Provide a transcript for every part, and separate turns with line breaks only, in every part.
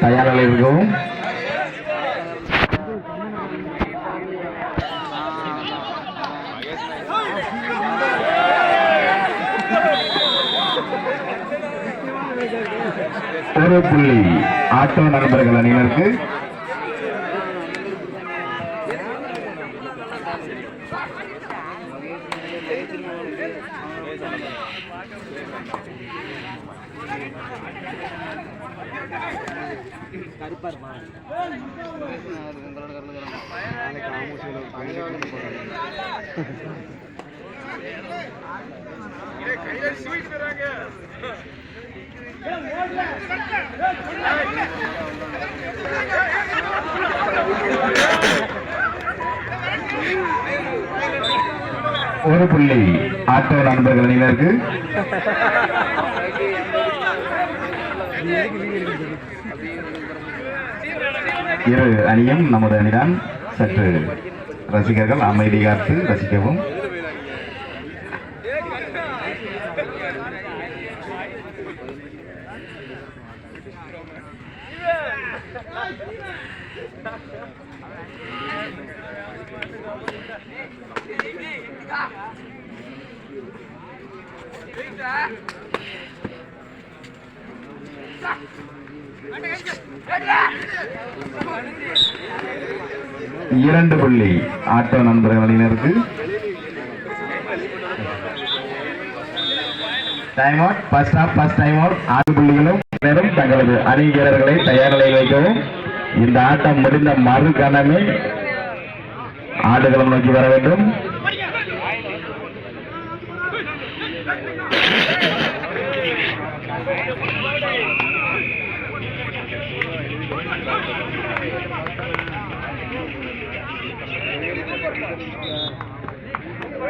தயார் இருக்கவும் ஒரு புள்ளி. ஆட்டோ நண்பர்கள் அணியினருக்கு. ஒரு புள்ளி. ஆட்டோ நண்பர்கள் அணியினருக்கு இரு அணியும் நமது அணிதான் சற்று ரசிகர்கள் அமைதி காத்து ரசிக்கவும். இரண்டு புள்ளி. ஆட்டோ நண்பர்கள் அணியினருக்கு time out first half first time out ஆறு புள்ளிகளும் நேரம் தங்களது அணி வீரர்களை தயார் நிலையில் வைக்கவும். இந்த ஆட்டம் முடிந்த மறு கணமே ஆடுகளம் நோக்கி வர வேண்டும்.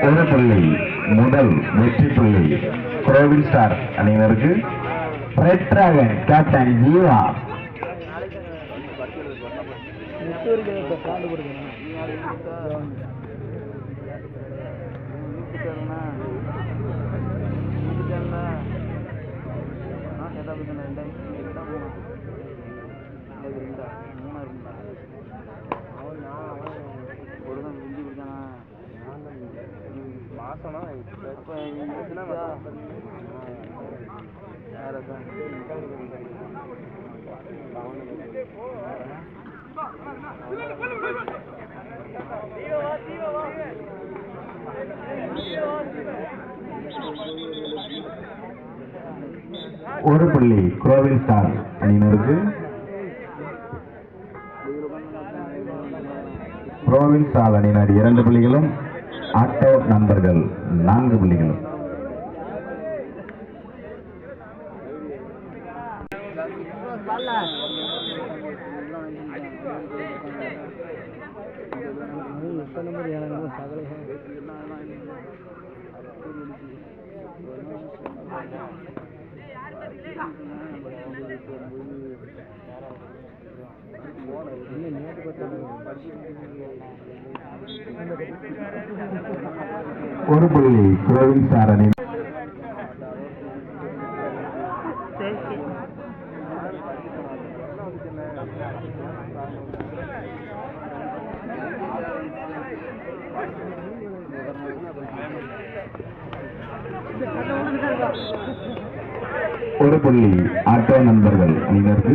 ஒரு புள்ளி முதல் வெற்றி புள்ளி குரோவில் ஸ்டார் அணியினருக்கு. ரெட் டிராகன் கேப்டன் ஜீவா ஒரு புள்ளி கோவில் ஸ்டார் அணியினருக்கு குரோவில் ஸ்டார் அணியினர் இரண்டு புள்ளிகளும் ஆட்டோ நம்பர்கள் நான்கு புள்ளிகளும் நேற்று ஒரு புள்ளி கோவில் சாரணி. ஒரு புள்ளி ஆட்டோ நண்பர்கள்
அனைவருக்கு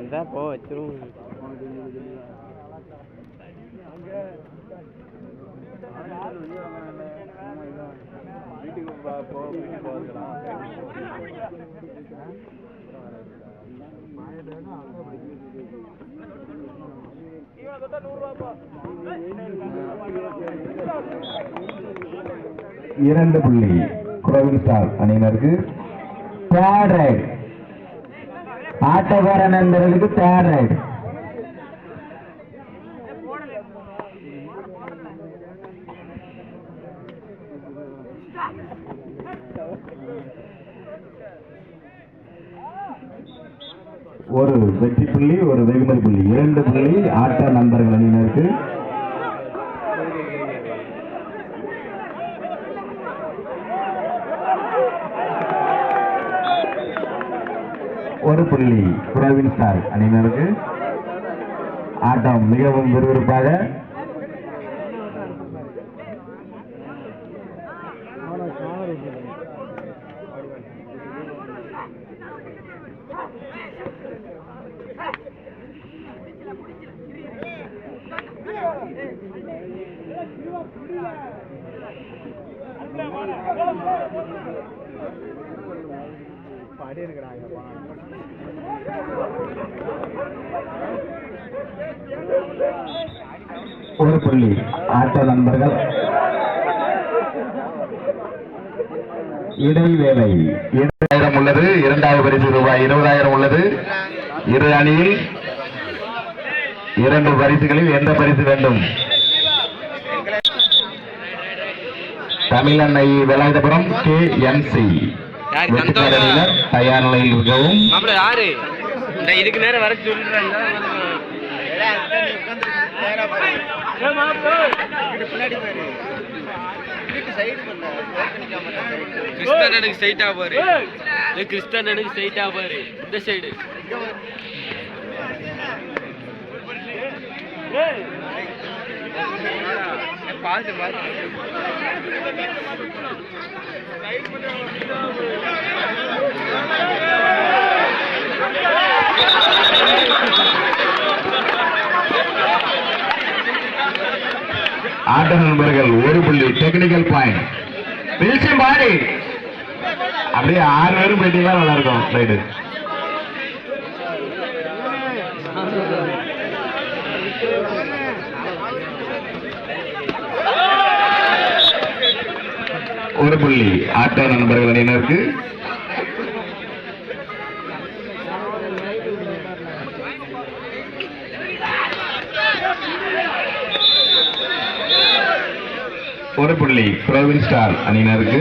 இதான் போ வச்சிரும் வீட்டுக்கு போ- போ வீட்டுக்கு போகிறதுலாம்
இரண்டு புள்ளி குரோவின் அணியினருக்கு தேர்ட் ரைட் ஆட்டோகார நண்பர்களுக்கு தேர்ட் ரைட் ஒரு வெற்றி புள்ளி ஒரு வெகுமதி புள்ளி. இரண்டு புள்ளி ஆட்ட நண்பர்கள் அணியினருக்கு. ஒரு புள்ளி குரோவின் ஸ்டார் அணியினருக்கு. ஆட்டம் மிகவும் விறுவிறுப்பாக
படி இருக்கிறாங்கப்பா
ஒரு புள்ளி ஆட்ட நண்பர்கள் இடைவேளை இருபதாயிரம் உள்ளது. இரண்டாவது பரிசு ரூபாய் இருபதாயிரம் உள்ளது. இரு அணியில் இரண்டு பரிசுகளில் எந்த பரிசு வேண்டும்? தமிழன்னை வேலாயுதபுரம் கே என் சி
யார் சந்தோஷம்?
தயார் நிலையில்
இந்த இதுக்கு நேரம் வர சொல்றேன். கிறிஸ்தனுக்கு ஸ்ட்ரைட்டா பாரு. கிறிஸ்தனுக்கு ஸ்ட்ரைட்டா பாரு. இந்த சைடு பாத்து பாத்து
ஆட்ட நண்பர்கள் ஒரு புள்ளி டெக்னிக்கல் பாயிண்ட் பில்சியம் பாடி அப்படியே ஆறு பேரும் போயிட்டீங்கன்னா நல்லா இருக்கும் ரைடு ஒரு புள்ளி. ஆட்ட நண்பர்கள் அணியினருக்கு ஒரு புள்ளி. ஸ்டார் அணியினருக்கு.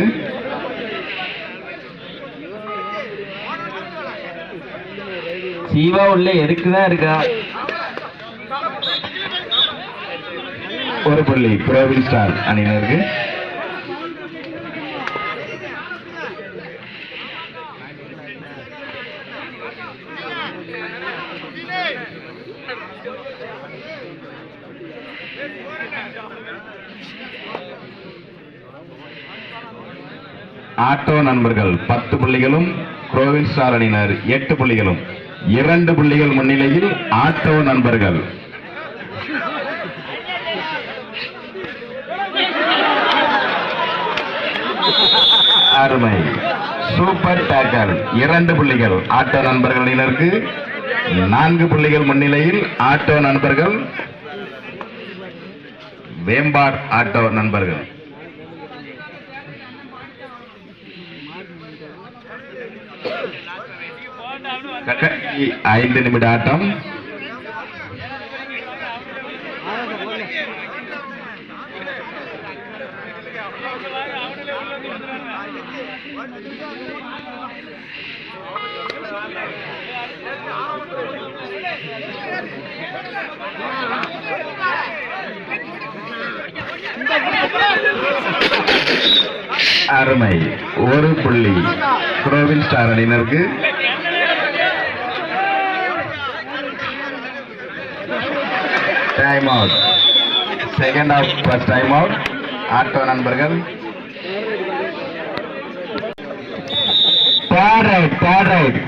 சீவா உள்ள எதுக்கு தான் இருக்கா?
ஒரு புள்ளி. ஸ்டார் அணியினருக்கு. ஆட்டோ நண்பர்கள் பத்து புள்ளிகளும் குரோவின் ஸ்டார் அணியினர் எட்டு புள்ளிகளும். இரண்டு புள்ளிகள் முன்னிலையில் ஆட்டோ நண்பர்கள். அருமை. சூப்பர் டேக்கர். இரண்டு புள்ளிகள் ஆட்டோ நண்பர்கள் அணியினருக்கு நான்கு புள்ளிகள் முன்னிலையில் ஆட்டோ நண்பர்கள். வேம்பாட் ஆட்டோ நண்பர்கள். ஐந்து நிமிட ஆட்டம். அருமை. ஒரு புள்ளி. குரோவின் ஸ்டார் அணியினருக்கு time out second half first time out auto நண்பர்கள். பேட் ரைட் பேட் ரைட்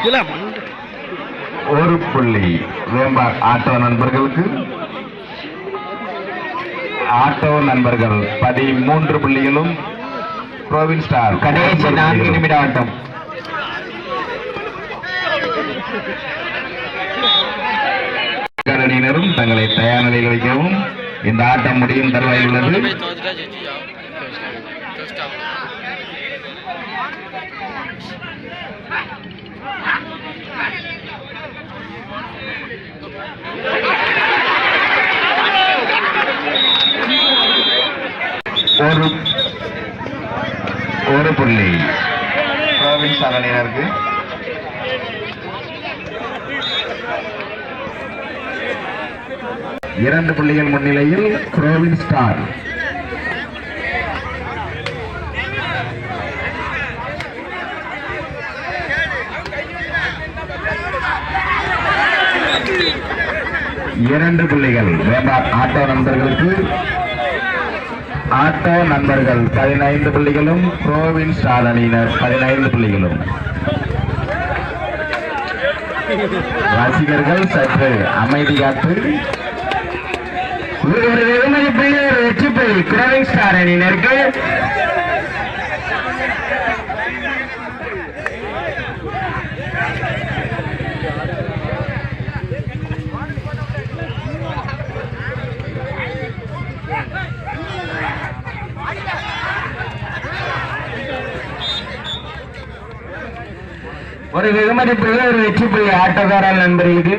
இதெல்லாம் ஒரு புள்ளி. வேம்பார் ஆட்டோ நண்பர்களுக்கு. ஆட்டோ நண்பர்கள் பதிமூன்று புள்ளிகளும் ப்ரோவின் ஸ்டார்
கடைசி நான்கு நிமிட ஆட்டம்
அணியினரும் தங்களை தயார் நிலையில் வைக்கவும். இந்த ஆட்டம் முடியும் தருவாயில் உள்ளது
போய் தோத்துட்டா ஜெயிச்சியா ஃபர்ஸ்ட் ஆஃப்
ஒரு ஒரு புள்ளி. ப்ராவின்ஸ் ஸ்டார் அணியினருக்கு இரண்டு புள்ளிகள் முன்னிலையில் குரோவின் ஸ்டார் இரண்டு புள்ளிகள் வேண்டார் ஆட்டோ நண்பர்களுக்கு. ஆட்டோ நண்பர்கள் பதினைந்து புள்ளிகளும் ப்ரோவின் சாதனையினர் பதினைந்து புள்ளிகளும். ரசிகர்கள் சற்று அமைதி காத்து. ஒரு வெகுமதி புள்ளி வெற்றி புள்ளி குரோவின் ஸ்டார் ஒரு வெகுமதி ஒரு வெற்றி புள்ளி. ஆட்டோக்காரன் இது?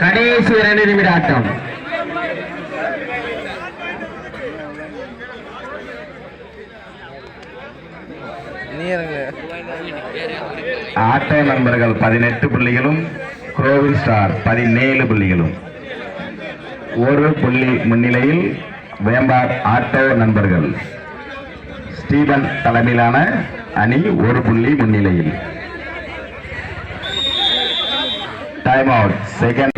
கடைசி இரண்டு நிமிட ஆட்டம். ஆட்டோ நண்பர்கள் பதினெட்டு புள்ளிகளும் குரோவில் ஸ்டார் பதினேழு புள்ளிகளும். ஒரு புள்ளி முன்னிலையில் வேம்பார் ஆட்டோ நண்பர்கள். ஸ்டீபன் தலைமையிலான அணி ஒரு புள்ளி முன்னிலையில். டைம் அவுட் செகண்ட்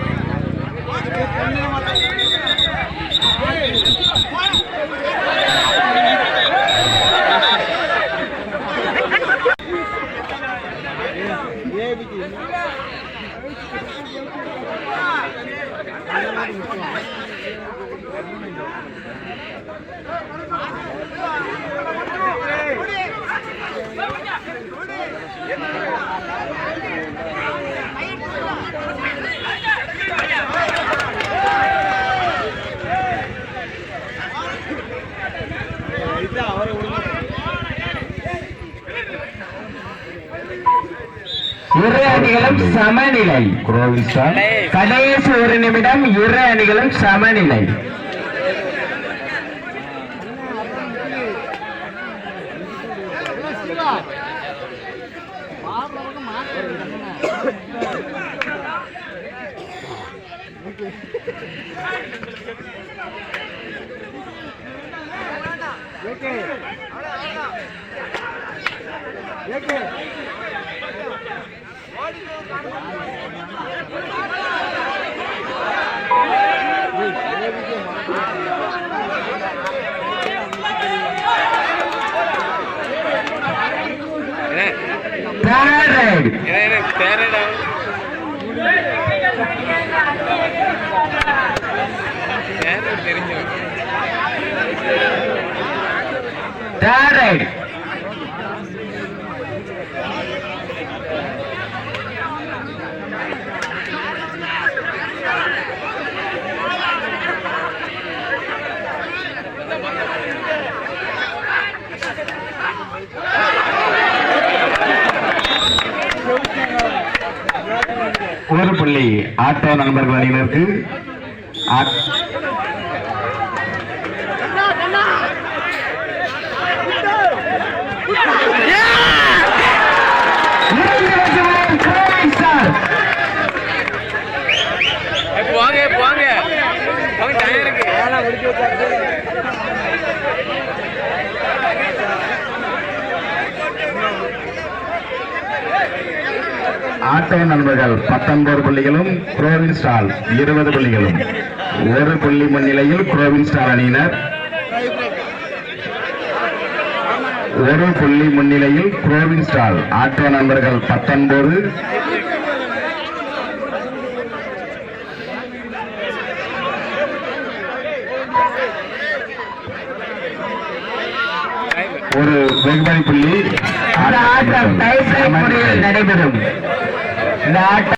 இரு அணிகளும் சமநிலை. கடைசி ஒரு நிமிடம் இரு அணிகளும் சமநிலை. Third பேரட் பேரட் தெரிஞ்சு
பேரட் புள்ளி ஆட்டோ நண்பர்கள் அணியினருக்கு ஆட்-
இரண்டு
ஆட்டோ நண்பர்கள் பத்தொன்பது புள்ளிகளும் குரோவின் ஸ்டால் இருபது புள்ளிகளும். ஒரு புள்ளி முன்னிலையில் குரோவின் ஸ்டால் அணியினர். ஒரு புள்ளி முன்னிலையில் குரோவின் ஸ்டால் ஆட்டோ நண்பர்கள் பத்தொன்பது. ஒரு வெகுமதி புள்ளி.
நடைபெறும். இந்த